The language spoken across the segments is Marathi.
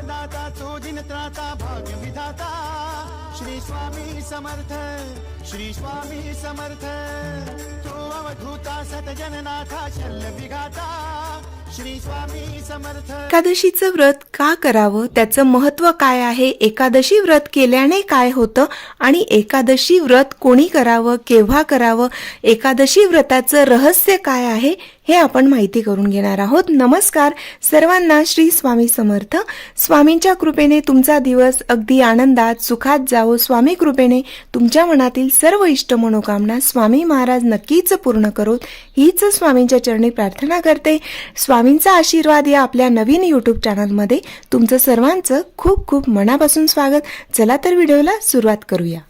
दाता तो दिन त्राता भाग्य विधाता। श्री स्वामी समर्थ श्री स्वामी समर्थ। तो अवधूता सतजननाथा शल्य विघाता। श्री स्वामी समर्थ। एकादशीचं व्रत का करावं? त्याचं महत्त्व काय आहे? एकादशी व्रत केल्याने काय होतं? आणि एकादशी व्रत कोणी करावं? केव्हा करावं? एकादशी व्रताचं रहस्य काय आहे? हे आपण माहिती करून घेणार आहोत. नमस्कार. सर्वांना श्री स्वामी समर्थ. स्वामींच्या कृपेने तुमचा दिवस अगदी आनंदात सुखात जावो. स्वामी कृपेने तुमच्या मनातील सर्व इष्ट मनोकामना स्वामी महाराज नक्कीच पूर्ण करोत. हीच स्वामींच्या चरणी प्रार्थना करते. स्वामींचा आशीर्वाद या आपल्या नवीन यूट्यूब चॅनलमध्ये तुमचं सर्वांचं खूप खूप मनापासून स्वागत. चला तर व्हिडिओला सुरुवात करूया.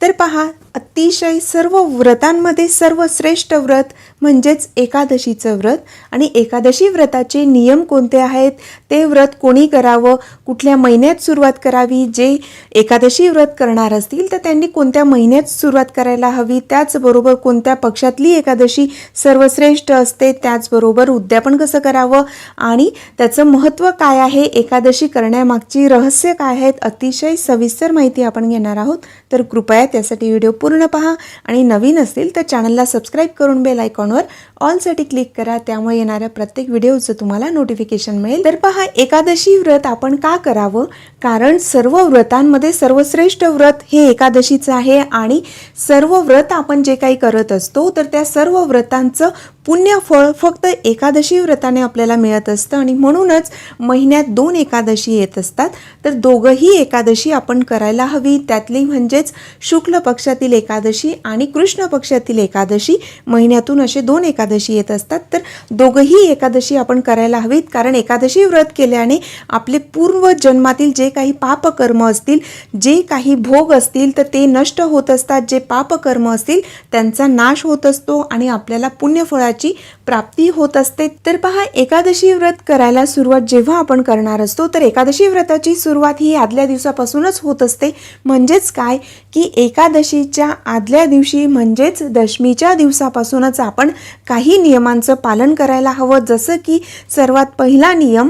तर पहा अतिशय सर्व व्रतांमध्ये सर्वश्रेष्ठ व्रत म्हणजेच एकादशीचं व्रत. आणि एकादशी व्रताचे नियम कोणते आहेत? ते व्रत कोणी करावं? कुठल्या महिन्यात सुरुवात करावी? जे एकादशी व्रत करणार असतील तर त्यांनी कोणत्या महिन्यात सुरुवात करायला हवी? त्याचबरोबर कोणत्या पक्षातली एकादशी सर्वश्रेष्ठ असते? त्याचबरोबर उद्यापन कसं करावं? आणि त्याचं महत्त्व काय आहे? एकादशी करण्यामागची रहस्य काय आहेत? अतिशय सविस्तर माहिती आपण घेणार आहोत. तर कृपया त्यासाठी व्हिडिओ पूर्ण पहा. आणि नवीन असतील तर चॅनलला सबस्क्राईब करून बेल आयकॉनवर ऑलसाठी क्लिक करा त्यामुळे येणाऱ्या प्रत्येक व्हिडिओचं तुम्हाला नोटिफिकेशन मिळेल. तर पहा एकादशी व्रत आपण का करावं? कारण सर्व व्रतांमध्ये सर्वश्रेष्ठ व्रत हे एकादशीचं आहे आणि सर्व व्रत आपण जे काही करत असतो तर त्या सर्व व्रतांचं पुण्य फळ फक्त एकादशी व्रताने आपल्याला मिळत असतं आणि म्हणूनच महिन्यात दोन एकादशी येत असतात. तर दोघंही एकादशी आपण करायला हवी. त्यातली म्हणजेच शुक्ल पक्षातील एकादशी आणि कृष्ण पक्षातील एकादशी. महिन्यातून असे दोन एकादशी एकादशी येत असतात तर दोघंही एकादशी आपण करायला हवीत. कारण एकादशी व्रत केल्याने आपले पूर्व जन्मातील जे काही पापकर्म असतील जे काही भोग असतील तर ते नष्ट होत असतात. जे पापकर्म असतील त्यांचा नाश होत असतो आणि आपल्याला पुण्यफळाची प्राप्ती होत असते. तर पहा एकादशी व्रत करायला सुरुवात जेव्हा आपण करणार असतो तर एकादशी व्रताची सुरुवात ही आदल्या दिवसापासूनच होत असते. म्हणजेच काय? की एकादशीच्या आदल्या दिवशी म्हणजेच दशमीच्या दिवसापासूनच आपण काही नियमांचं पालन करायला हवं. जसं की सर्वात पहिला नियम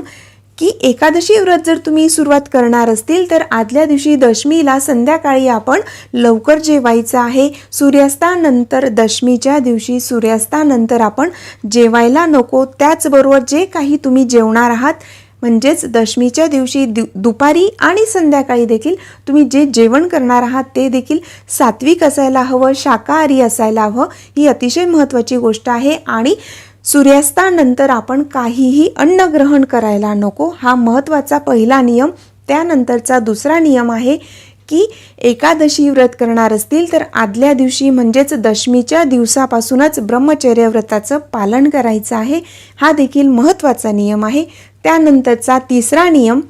की एकादशी व्रत जर तुम्ही सुरुवात करणार असतील तर आदल्या दिवशी दशमीला संध्याकाळी आपण लवकर जेवायचं आहे. सूर्यास्तानंतर दशमीच्या दिवशी सूर्यास्तानंतर आपण जेवायला नको. त्याचबरोबर जे काही तुम्ही जेवणार आहात म्हणजेच दशमीच्या दिवशी दु दुपारी आणि संध्याकाळी देखील तुम्ही जे जेवण करणार आहात ते देखील सात्विक असायला हवं शाकाहारी असायला हवं ही अतिशय महत्त्वाची गोष्ट आहे. आणि सूर्यास्तानंतर आपण काहीही अन्न ग्रहण करायला नको. हा महत्त्वाचा पहिला नियम. त्यानंतरचा दुसरा नियम आहे की एकादशी व्रत करणार असतील तर आदल्या दिवशी म्हणजेच दशमीच्या दिवसापासूनच ब्रह्मचर्य व्रताचं पालन करायचं आहे. हा देखील महत्त्वाचा नियम आहे. त्यानंतरचा तिसरा नियम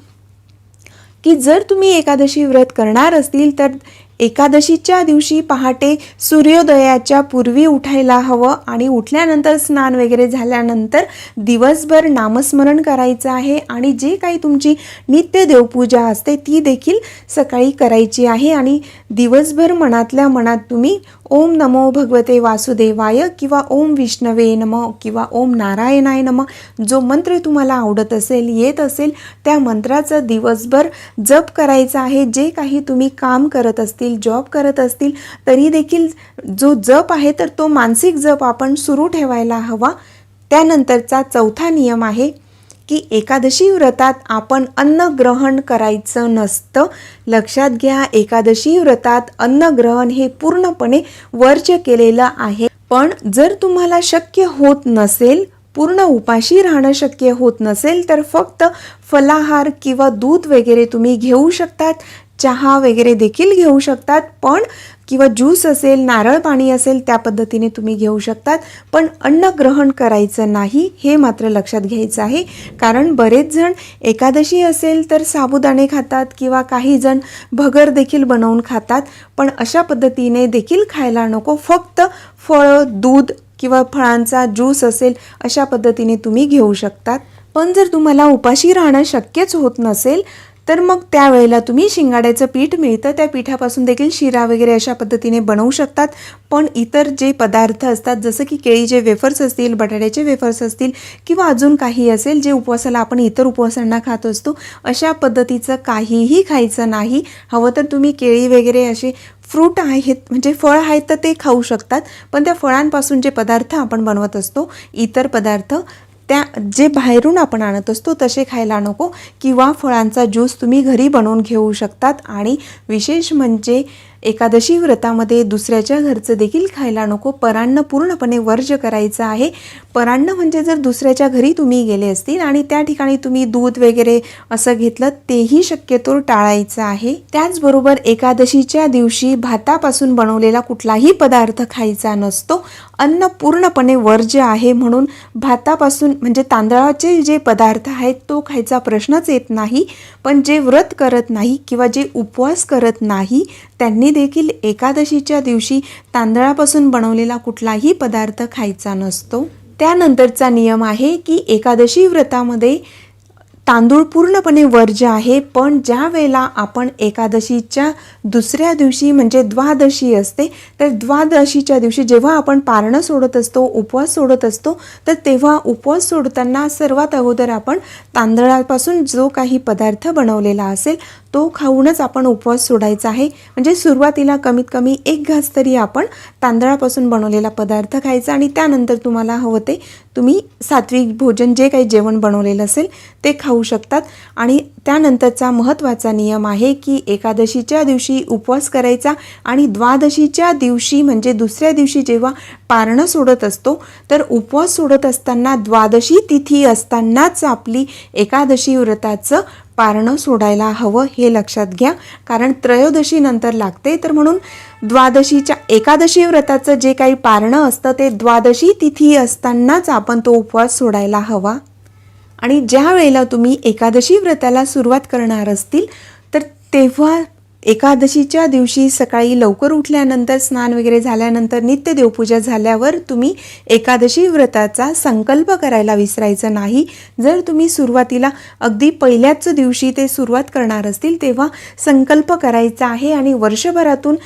की जर तुम्ही एकादशी व्रत करणार असतील तर एकादशीच्या दिवशी पहाटे सूर्योदयाच्या पूर्वी उठायला हवं आणि उठल्यानंतर स्नान वगैरे झाल्यानंतर दिवसभर नामस्मरण करायचं आहे आणि जे काही तुमची नित्य देवपूजा असते ती देखील सकाळी करायची आहे आणि दिवसभर मनातल्या मनात तुम्ही ओम नमो भगवते वासुदेवाय किंवा ओम विष्णवे नम किंवा ओम नारायणाय नम. जो मंत्र तुम्हाला आवडत असेल येत असेल त्या मंत्राचं दिवसभर जप करायचा आहे. जे काही तुम्ही काम करत असतील जॉब करत असतील तरी देखील जो जप आहे तर तो मानसिक जप आपण सुरू ठेवायला हवा. त्यानंतरचा चौथा नियम आहे की एकादशी व्रतात आपण अन्न ग्रहण करायचं नसतं. लक्षात घ्या एकादशी व्रतात अन्न ग्रहण हे पूर्णपणे वर्ज्य केलेलं आहे. पण जर तुम्हाला शक्य होत नसेल पूर्ण उपाशी राहणं शक्य होत नसेल तर फक्त फलाहार किंवा दूध वगैरे तुम्ही घेऊ शकतात. चहा वगैरे देखील घेऊ शकतात पण किंवा ज्यूस असेल नारळ पाणी असेल त्या पद्धतीने तुम्ही घेऊ शकतात. पण अन्न ग्रहण करायचं नाही हे मात्र लक्षात घ्यायचं आहे. कारण बरेच जण एकादशी असेल तर साबुदाणे खातात किंवा काही जण भगर देखील बनवून खातात पण अशा पद्धतीने देखील खायला नको. फक्त फळं दूध किंवा फळांचा ज्यूस असेल अशा पद्धतीने तुम्ही घेऊ शकतात. पण जर तुम्हाला उपाशी राहणं शक्यच होत नसेल तर मग त्यावेळेला तुम्ही शिंगाड्याचं पीठ मिळतं त्या पिठापासून देखील शिरा वगैरे अशा पद्धतीने बनवू शकतात. पण इतर जे पदार्थ असतात जसं की केळीचे वेफर्स असतील बटाट्याचे वेफर्स असतील किंवा अजून काही असेल जे उपवासाला आपण इतर उपवासांना खात असतो अशा पद्धतीचं काहीही खायचं नाही. हवं तर तुम्ही केळी वगैरे असे फ्रूट आहेत म्हणजे फळ आहेत तर ते खाऊ शकतात. पण त्या फळांपासून जे पदार्थ आपण बनवत असतो इतर पदार्थ त्या जे बाहेरून आपण आणत असतो तसे खायला नको. किंवा फळांचा ज्यूस तुम्ही घरी बनवून घेऊ शकतात. आणि विशेष म्हणजे एकादशी व्रतामध्ये दुसऱ्याच्या घरचं देखील खायला नको. परान्न पूर्णपणे वर्ज करायचं आहे. परान्न म्हणजे जर दुसऱ्याच्या घरी तुम्ही गेले असतील आणि त्या ठिकाणी तुम्ही दूध वगैरे असं घेतलं तेही शक्यतो टाळायचं आहे. त्याचबरोबर एकादशीच्या दिवशी भातापासून बनवलेला कुठलाही पदार्थ खायचा नसतो. अन्न पूर्णपणे वर्ज्य आहे म्हणून भातापासून म्हणजे तांदळाचे जे पदार्थ आहेत तो खायचा प्रश्नच येत नाही. पण जे व्रत करत नाही किंवा जे उपवास करत नाही त्यांनी देखील एकादशीच्या दिवशी तांदळापासून बनवलेला कुठलाही पदार्थ खायचा नसतो. त्यानंतरचा नियम आहे की एकादशी व्रतामध्ये तांदूळ पूर्णपणे वर्ज्य आहे पण ज्या वेळेला आपण एकादशीच्या दुसऱ्या दिवशी म्हणजे द्वादशी असते तर द्वादशीच्या दिवशी जेव्हा आपण पारणं सोडत असतो उपवास सोडत असतो तर तेव्हा उपवास सोडताना सर्वात अगोदर आपण तांदळापासून जो काही पदार्थ बनवलेला असेल तो खाऊनच आपण उपवास सोडायचा आहे. म्हणजे सुरुवातीला कमीत कमी एक घास तरी आपण तांदळापासून बनवलेला पदार्थ खायचा आणि त्यानंतर तुम्हाला हवं ते तुम्ही सात्विक भोजन जे काही जेवण बनवलेलं असेल ते खाऊ शकतात. आणि त्यानंतरचा महत्त्वाचा नियम आहे की एकादशीच्या दिवशी उपवास करायचा आणि द्वादशीच्या दिवशी म्हणजे दुसऱ्या दिवशी जेव्हा पारणं सोडत असतो तर उपवास सोडत असताना द्वादशी तिथी असतानाच आपली एकादशी व्रताचं पारणं सोडायला हवं हे लक्षात घ्या. कारण त्रयोदशी नंतर लागते. तर म्हणून द्वादशीच्या एकादशी व्रताचं जे काही पारणं असतं ते द्वादशी तिथी असतानाच आपण तो उपवास सोडायला हवा. आणि ज्या वेळेला तुम्ही एकादशी व्रताला सुरुवात करणार असतील तर तेव्हा एकादशीच्या दिवशी सकाळी लवकर उठल्यानंतर स्नान वगैरे झाल्यानंतर नित्य देवपूजा झाल्यावर तुम्ही एकादशी व्रताचा संकल्प करायला विसरायचं नाही. जर तुम्ही सुरुवातीला अगदी पहिल्याच दिवशी ते सुरुवात करणार असतील तेव्हा संकल्प करायचा आहे आणि वर्षभरातून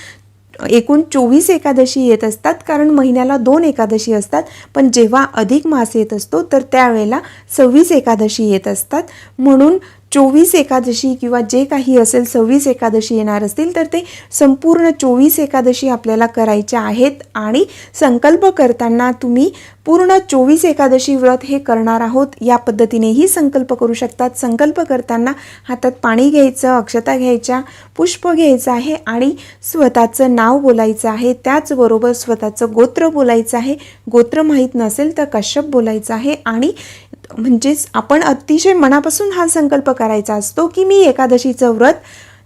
एकूण चोवीस एकादशी येत असतात कारण महिन्याला दोन एकादशी असतात. पण जेव्हा अधिक मास येत असतो तर त्यावेळेला सव्वीस एकादशी येत असतात. म्हणून चोवीस एकादशी किंवा जे काही असेल सव्वीस एकादशी येणार असतील तर ते संपूर्ण चोवीस एकादशी आपल्याला करायच्या आहेत आणि संकल्प करताना तुम्ही पूर्ण चोवीस एकादशी व्रत हे करणार आहोत या पद्धतीनेही संकल्प करू शकतात. संकल्प करताना हातात पाणी घ्यायचं अक्षता घ्यायच्या पुष्प घ्यायचं आहे आणि स्वतःचं नाव बोलायचं आहे. त्याचबरोबर स्वतःचं गोत्र बोलायचं आहे. गोत्र माहीत नसेल तर कश्यप बोलायचं आहे आणि म्हणजेच आपण अतिशय मनापासून हा संकल्प करायचा असतो की मी एकादशीचं व्रत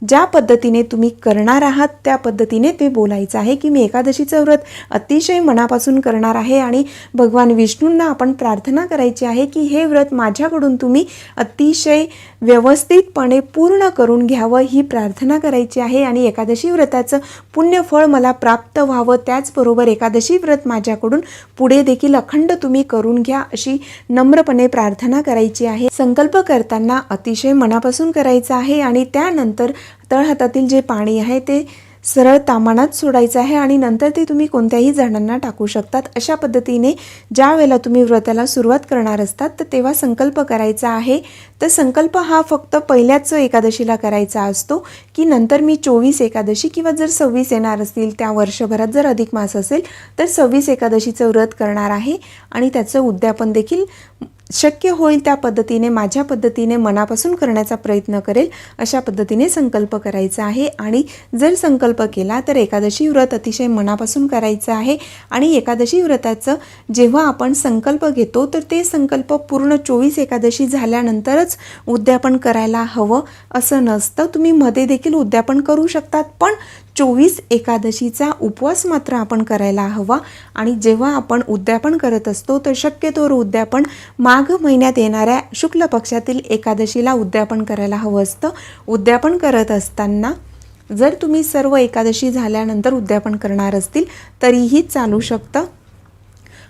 ज्या पद्धतीने तुम्ही करणार आहात त्या पद्धतीने ते बोलायचं आहे की मी एकादशीचं व्रत अतिशय मनापासून करणार आहे आणि भगवान विष्णूंना आपण प्रार्थना करायची आहे की हे व्रत माझ्याकडून तुम्ही अतिशय व्यवस्थितपणे पूर्ण करून घ्यावं ही प्रार्थना करायची आहे आणि एकादशी व्रताचं पुण्यफळ मला प्राप्त व्हावं त्याचबरोबर एकादशी व्रत माझ्याकडून पुढे देखील अखंड तुम्ही करून घ्या अशी नम्रपणे प्रार्थना करायची आहे. संकल्प करताना अतिशय मनापासून करायचा आहे आणि त्यानंतर तळहातातील जे पाणी आहे ते सरळ तामानात सोडायचं आहे आणि नंतर ते तुम्ही कोणत्याही झाडांना टाकू शकतात. अशा पद्धतीने ज्या वेळेला तुम्ही व्रताला सुरुवात करणार असतात तर तेव्हा संकल्प करायचा आहे. तर संकल्प हा फक्त पहिल्याच एकादशीला करायचा असतो की नंतर मी चोवीस एकादशी किंवा जर सव्वीस येणार असतील त्या वर्षभरात जर अधिक मास असेल तर सव्वीस एकादशीचं व्रत करणार आहे. आणि त्याचं उद्यापन देखील शक्य होईल त्या पद्धतीने माझ्या पद्धतीने मनापासून करण्याचा प्रयत्न करेल अशा पद्धतीने संकल्प करायचा आहे. आणि जर संकल्प केला तर एकादशी व्रत अतिशय मनापासून करायचं आहे. आणि एकादशी व्रताचं जेव्हा आपण संकल्प घेतो तर ते संकल्प पूर्ण चोवीस एकादशी झाल्यानंतरच उद्यापन करायला हवं. असं नसतं. तुम्ही मध्ये देखील उद्यापन करू शकतात. पण चोवीस एकादशीचा उपवास मात्र आपण करायला हवा. आणि जेव्हा आपण उद्यापन करत असतो तर शक्यतोवर उद्यापन माघ महिन्यात येणाऱ्या शुक्ल पक्षातील एकादशीला उद्यापन करायला हवं असतं. उद्यापन करत असताना जर तुम्ही सर्व एकादशी झाल्यानंतर उद्यापन करणार असतील तरीही चालू शकतं.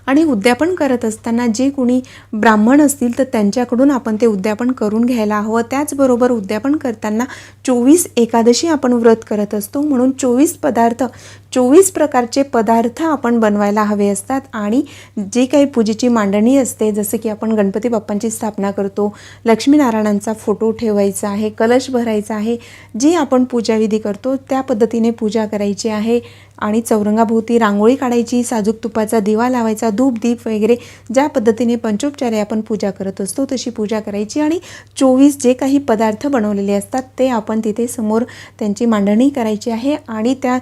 आणि उद्यापन करत असताना जे कोणी ब्राह्मण असतील तर त्यांच्याकडून आपण ते उद्यापन करून घ्यायला हवं. त्याचबरोबर उद्यापन करताना चोवीस एकादशी आपण व्रत करत असतो. म्हणून चोवीस पदार्थ चोवीस प्रकारचे पदार्थ आपण बनवायला हवे असतात. आणि जी काही पूजेची मांडणी असते जसं की आपण गणपती बाप्पांची स्थापना करतो लक्ष्मीनारायणांचा फोटो ठेवायचा आहे कलश भरायचा आहे जी आपण पूजाविधी करतो त्या पद्धतीने पूजा करायची आहे. आणि चौरंगाभोवती रांगोळी काढायची साजूक तुपाचा दिवा लावायचा धूप दीप वगैरे ज्या पद्धतीने पंचोपचारे आपण पूजा करत असतो तशी पूजा करायची. आणि चोवीस जे काही पदार्थ बनवलेले असतात ते आपण तिथे समोर त्यांची मांडणी करायची आहे. आणि त्या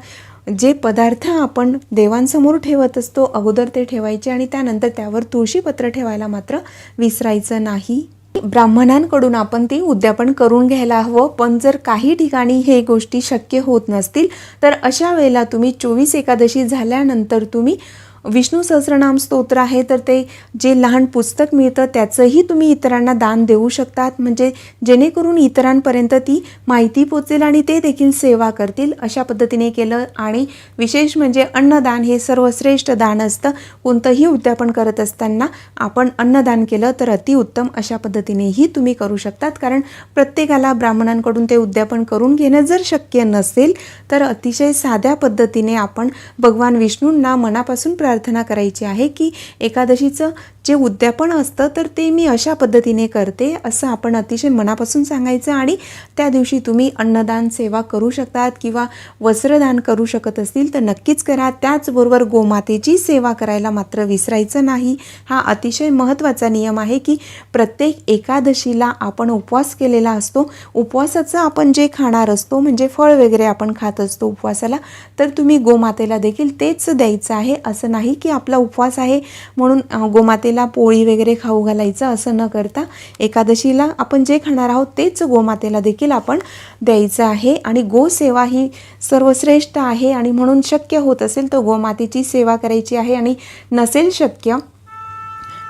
जे पदार्थ आपण देवांसमोर ठेवत असतो अगोदर ते ठेवायचे आणि त्यानंतर त्यावर तुळशीपत्र ठेवायला मात्र विसरायचं नाही. ब्राह्मणांकडून आपण ते उद्यापन करून घ्यायला हवं. पण जर काही ठिकाणी हे गोष्टी शक्य होत नसतील तर अशा वेळेला तुम्ही चोवीस एकादशी झाल्यानंतर तुम्ही विष्णू सहस्रनाम स्तोत्र आहे तर ते जे लहान पुस्तक मिळतं त्याचंही तुम्ही इतरांना दान देऊ शकतात. म्हणजे जेणेकरून इतरांपर्यंत ती माहिती पोचेल आणि ते देखील सेवा करतील अशा पद्धतीने केलं. आणि विशेष म्हणजे अन्नदान हे सर्वश्रेष्ठ दान असतं. कोणतंही उद्यापन करत असताना आपण अन्नदान केलं तर अतिउत्तम अशा पद्धतीनेही तुम्ही करू शकतात. कारण प्रत्येकाला ब्राह्मणांकडून ते उद्यापन करून घेणं जर शक्य नसेल तर अतिशय साध्या पद्धतीने आपण भगवान विष्णूंना मनापासून प्र प्रार्थना करायची आहे की एकादशीचं जे उद्यापन असतं तर ते मी अशा पद्धतीने करते असं आपण अतिशय मनापासून सांगायचं आणि त्या दिवशी तुम्ही अन्नदान सेवा करू शकतात किंवा वस्त्रदान करू शकत असतील तर नक्कीच करा. त्याचबरोबर गोमातेची सेवा करायला मात्र विसरायचं नाही. हा अतिशय महत्त्वाचा नियम आहे की प्रत्येक एकादशीला आपण उपवास केलेला असतो. उपवासाचं आपण जे खाणार असतो म्हणजे फळ वगैरे आपण खात असतो उपवासाला तर तुम्ही गोमातेला देखील तेच द्यायचं आहे. असं नाही की आपला उपवास आहे म्हणून गोमाते गोमातेला पोळी वगैरे खाऊ घालायचं असं न करता एकादशीला आपण जे खाणार आहोत तेच गोमातेला देखील आपण द्यायचं आहे. आणि गोसेवा ही सर्वश्रेष्ठ आहे आणि म्हणून शक्य होत असेल तर गोमातेची सेवा करायची आहे आणि नसेल शक्य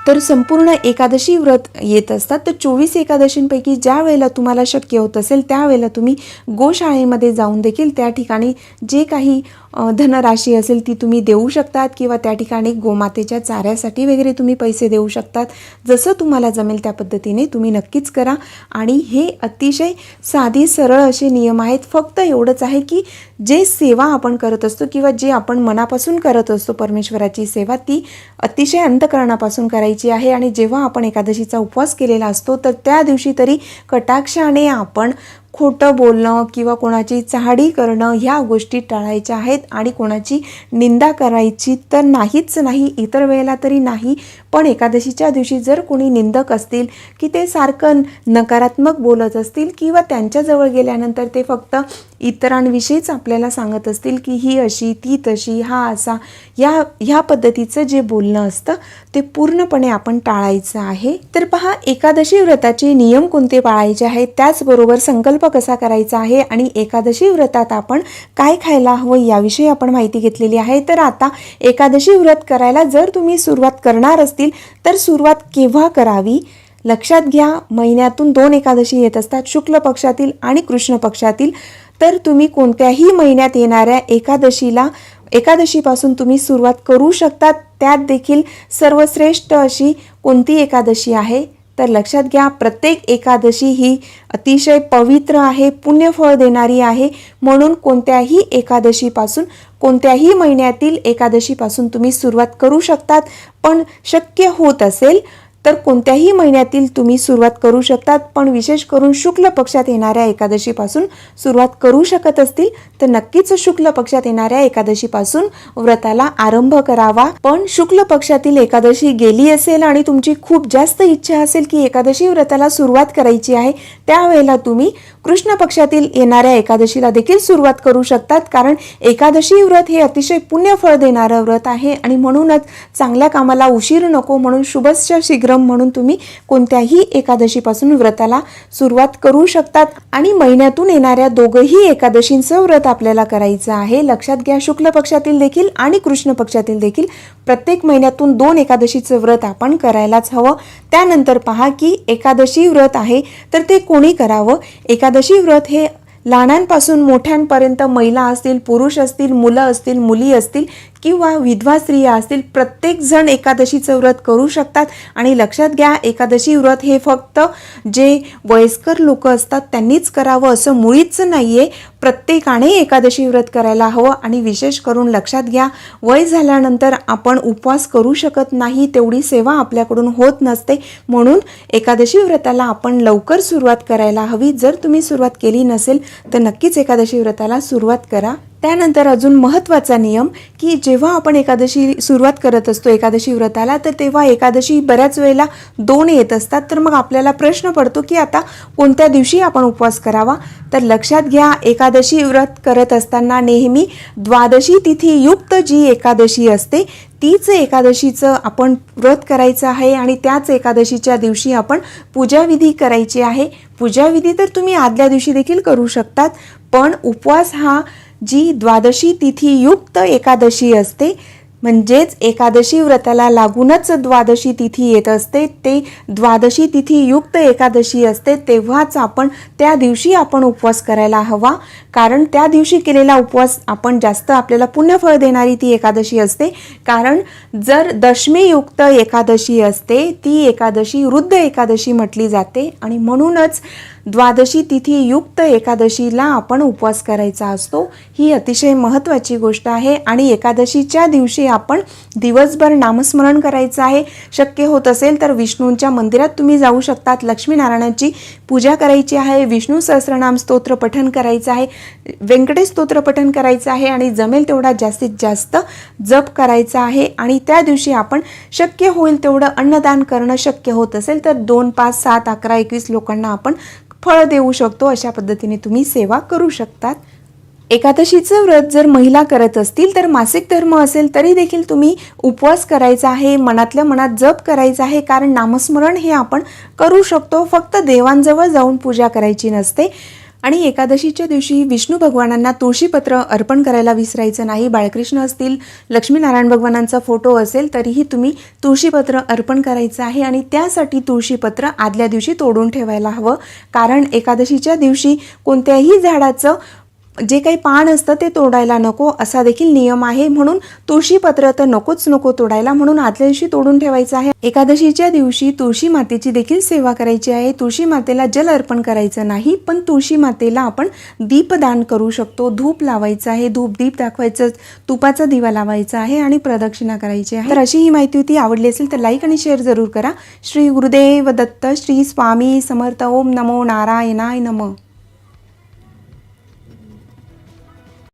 तर संपूर्ण एकादशी व्रत येत असतात. तर चोवीस एकादशींपैकी ज्या वेळेला तुम्हाला शक्य होत असेल त्यावेळेला तुम्ही गोशाळेमध्ये जाऊन देखील त्या ठिकाणी जे काही धनराशी असेल ती तुम्ही देऊ शकतात किंवा त्या ठिकाणी गोमातेच्या चाऱ्यासाठी वगैरे तुम्ही पैसे देऊ शकतात. जसं तुम्हाला जमेल त्या पद्धतीने तुम्ही नक्कीच करा. आणि हे अतिशय साधी सरळ असे नियम आहेत. फक्त एवढंच आहे की जे सेवा आपण करत असतो किंवा जे आपण मनापासून करत असतो परमेश्वराची सेवा ती अतिशय अंतकरणापासून करायची आहे. आणि जेव्हा आपण एकादशीचा उपवास केलेला असतो तर त्या दिवशी तरी कटाक्षाने आपण खोटं बोलणं किंवा कोणाची चहाडी करणं ह्या गोष्टी टाळायच्या आहेत आणि कोणाची निंदा करायची तर नाहीच नाही. इतर वेळेला तरी नाही. पण एकादशीच्या दिवशी जर कोणी निंदक असतील की ते सारखं नकारात्मक बोलत असतील किंवा त्यांच्याजवळ गेल्यानंतर ते फक्त इतरांविषयीच आपल्याला सांगत असतील की ही अशी ती तशी हा असा या ह्या पद्धतीचं जे बोलणं असतं ते पूर्णपणे आपण टाळायचं आहे. तर पहा एकादशी व्रताचे नियम कोणते पाळायचे आहेत? त्याचबरोबर संकल्प कसा करायचा आहे आणि एकादशी व्रतात आपण काय खायला हवं याविषयी आपण माहिती घेतलेली आहे. तर आता एकादशी व्रत करायला जर तुम्ही सुरुवात करणार असतील तर सुरुवात केव्हा करावी? लक्षात घ्या महिन्यातून दोन एकादशी येत असतात शुक्ल पक्षातील आणि कृष्ण पक्षातील. तर तुम्ही कोणत्याही महिन्यात येणाऱ्या एकादशीला एकादशीपासून तुम्ही सुरुवात करू शकतात. त्यात देखील सर्वश्रेष्ठ अशी कोणती एकादशी आहे? तर लक्षात घ्या प्रत्येक एकादशी ही अतिशय पवित्र आहे पुण्यफळ देणारी आहे. म्हणून कोणत्याही एकादशीपासून कोणत्याही महिन्यातील एकादशीपासून तुम्ही सुरुवात करू शकतात. पण शक्य होत असेल तर कोणत्याही महिन्यातील तुम्ही सुरुवात करू शकतात पण विशेष करून शुक्ल पक्षात येणाऱ्या एकादशीपासून सुरुवात करू शकत असतील तर नक्कीच शुक्ल पक्षात येणाऱ्या एकादशीपासून व्रताला आरंभ करावा. पण शुक्ल पक्षातील एकादशी गेली असेल आणि तुमची खूप जास्त इच्छा असेल की एकादशी व्रताला सुरुवात करायची आहे त्यावेळेला तुम्ही कृष्ण पक्षातील येणाऱ्या एकादशीला देखील सुरुवात करू शकतात कारण एकादशी व्रत हे अतिशय पुण्यफळ देणारं व्रत आहे आणि म्हणूनच चांगल्या कामाला उशीर नको म्हणून शुभस्य क्रम म्हणून तुम्ही कोणत्याही एकादशीपासून व्रताला सुरुवात करू शकतात. आणि महिन्यातून येणाऱ्या दोघंही एकादशींचं व्रत आपल्याला करायचं आहे. लक्षात घ्या शुक्ल पक्षातील देखील आणि कृष्ण पक्षातील देखील प्रत्येक महिन्यातून दोन एकादशीचं व्रत आपण करायलाच हवं. त्यानंतर पहा की एकादशी व्रत आहे तर ते कोणी करावं? एकादशी व्रत हे लहानांपासून मोठ्यांपर्यंत महिला असतील पुरुष असतील मुलं असतील मुली असतील किंवा विधवा स्त्रिया असतील प्रत्येक जण एकादशीचं व्रत करू शकतात. आणि लक्षात घ्या एकादशी व्रत हे फक्त जे वयस्कर लोक असतात त्यांनीच करावं असं मुळीच नाही आहे प्रत्येकाने एकादशी व्रत करायला हवं. आणि विशेष करून लक्षात घ्या वय झाल्यानंतर आपण उपवास करू शकत नाही तेवढी सेवा आपल्याकडून होत नसते. म्हणून एकादशी व्रताला आपण लवकर सुरुवात करायला हवी. जर तुम्ही सुरुवात केली नसेल तर नक्कीच एकादशी व्रताला सुरुवात करा. त्यानंतर अजून महत्त्वाचा नियम की जे जेव्हा आपण एकादशी सुरुवात करत असतो एकादशी व्रताला तर तेव्हा एकादशी बऱ्याच वेळेला दोन येत असतात. तर मग आपल्याला प्रश्न पडतो की आता कोणत्या दिवशी आपण उपवास करावा? तर लक्षात घ्या एकादशी व्रत करत असताना नेहमी द्वादशी तिथी युक्त जी एकादशी असते तीच एकादशीचं आपण व्रत करायचं आहे आणि त्याच एकादशीच्या दिवशी आपण पूजाविधी करायची आहे. पूजाविधी तर तुम्ही आदल्या दिवशी देखील करू शकतात पण उपवास हा जी द्वादशी तिथी युक्त एकादशी असते म्हणजेच एकादशी व्रताला लागूनच द्वादशी तिथी येत असते ते द्वादशी तिथी युक्त एकादशी असते तेव्हाच आपण त्या दिवशी आपण उपवास करायला हवा. कारण त्या दिवशी केलेला उपवास आपण जास्त आपल्याला पुण्यफळ देणारी ती एकादशी असते. कारण जर दशमीयुक्त एकादशी असते ती एकादशी वृद्ध एकादशी म्हटली जाते आणि म्हणूनच द्वादशी तिथी युक्त एकादशीला आपण उपवास करायचा असतो. ही अतिशय महत्त्वाची गोष्ट आहे आणि एकादशीच्या दिवशी आपण दिवसभर नामस्मरण करायचं आहे. शक्य होत असेल तर विष्णूंच्या मंदिरात तुम्ही जाऊ शकतात. लक्ष्मीनारायणाची पूजा करायची आहे. विष्णू सहस्रनाम स्तोत्र पठन करायचं आहे. व्यंकटेश स्तोत्र पठन करायचं आहे आणि जमेल तेवढा जास्तीत जास्त जप करायचा आहे आणि त्या दिवशी आपण शक्य होईल तेवढं अन्नदान करणं शक्य होत असेल तर दोन पाच सात अकरा एकवीस लोकांना आपण फळं देऊ शकतो अशा पद्धतीने तुम्ही सेवा करू शकतात. एकादशीचं व्रत जर महिला करत असतील तर मासिक धर्म असेल तरी देखील तुम्ही उपवास करायचा आहे मनातल्या मनात जप करायचा आहे कारण नामस्मरण हे आपण करू शकतो. फक्त देवांजवळ जाऊन पूजा करायची नसते. आणि एकादशीच्या दिवशी विष्णू भगवानांना तुळशीपत्र अर्पण करायला विसरायचं नाही. बाळकृष्ण असतील लक्ष्मीनारायण भगवानांचा फोटो असेल तरीही तुम्ही तुळशीपत्र अर्पण करायचं आहे आणि त्यासाठी तुळशीपत्र आदल्या दिवशी तोडून ठेवायला हवं. कारण एकादशीच्या दिवशी कोणत्याही झाडाचं जे काही पान असतं ते तोडायला नको असा देखील नियम आहे. म्हणून तुळशीपत्र तर नकोच नको तोडायला म्हणून आदल्या दिवशी तोडून ठेवायचं आहे. एकादशीच्या दिवशी तुळशी मातेची देखील सेवा करायची आहे. तुळशी मातेला जल अर्पण करायचं नाही पण तुळशी मातेला आपण दीपदान करू शकतो. धूप लावायचं आहे धूप दीप दाखवायचं तुपाचा दिवा लावायचा आहे आणि प्रदक्षिणा करायची आहे. तर अशी ही माहिती होती. आवडली असेल तर लाईक आणि शेअर जरूर करा. श्री गुरुदेव दत्त श्री स्वामी समर्थ. ओम नमो नारायणाय नमः.